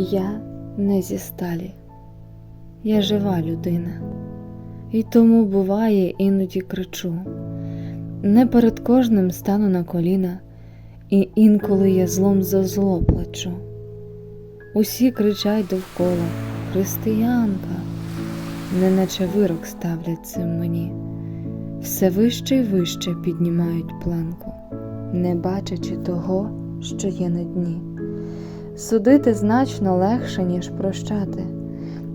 Я не зі сталі, я жива людина, і тому буває іноді кричу. Не перед кожним стану на коліна, і інколи я злом за зло плачу. Усі кричать довкола Християнка, неначе вирок ставлять цим мені, все вище й вище піднімають планку, не бачачи того, що є на дні. Судити значно легше, ніж прощати,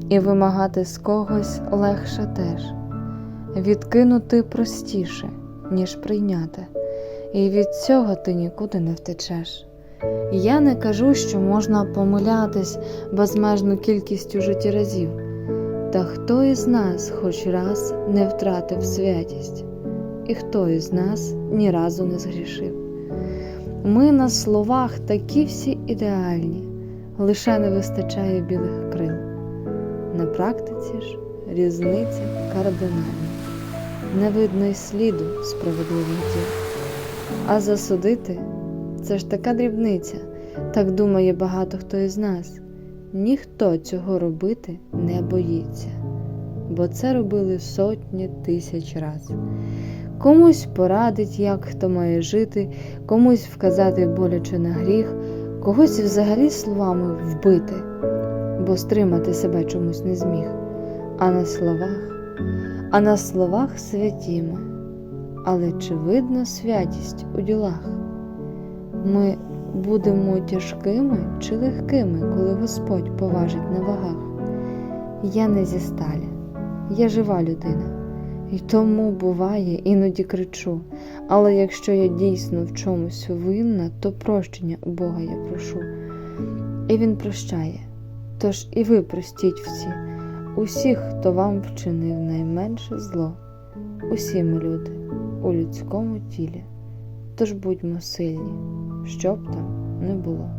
і вимагати з когось легше теж, відкинути простіше, ніж прийняти, і від цього ти нікуди не втечеш. Я не кажу, що можна помилятись безмежну кількістю житті разів, та хто із нас хоч раз не втратив святість, і хто із нас ні разу не згрішив. Ми на словах такі всі ідеальні, лише не вистачає білих крил. На практиці ж різниця кардинальна, не видно й сліду справедливих діл. А засудити це ж така дрібниця, так думає багато хто із нас. Ніхто цього робити не боїться, бо це робили сотні тисяч разів. Комусь порадить, як хто має жити, комусь вказати боляче на гріх, когось взагалі словами вбити, бо стримати себе чомусь не зміг. А на словах, а на словах святіми. Але чи видно святість у ділах? Ми будемо тяжкими чи легкими, коли Господь поважить на вагах? Я не зі сталі, я жива людина. І тому буває, іноді кричу, але якщо я дійсно в чомусь винна, то прощення у Бога я прошу. І Він прощає. Тож і ви простіть всі, усіх, хто вам вчинив найменше зло. Усі ми люди у людському тілі. Тож будьмо сильні, що б там не було.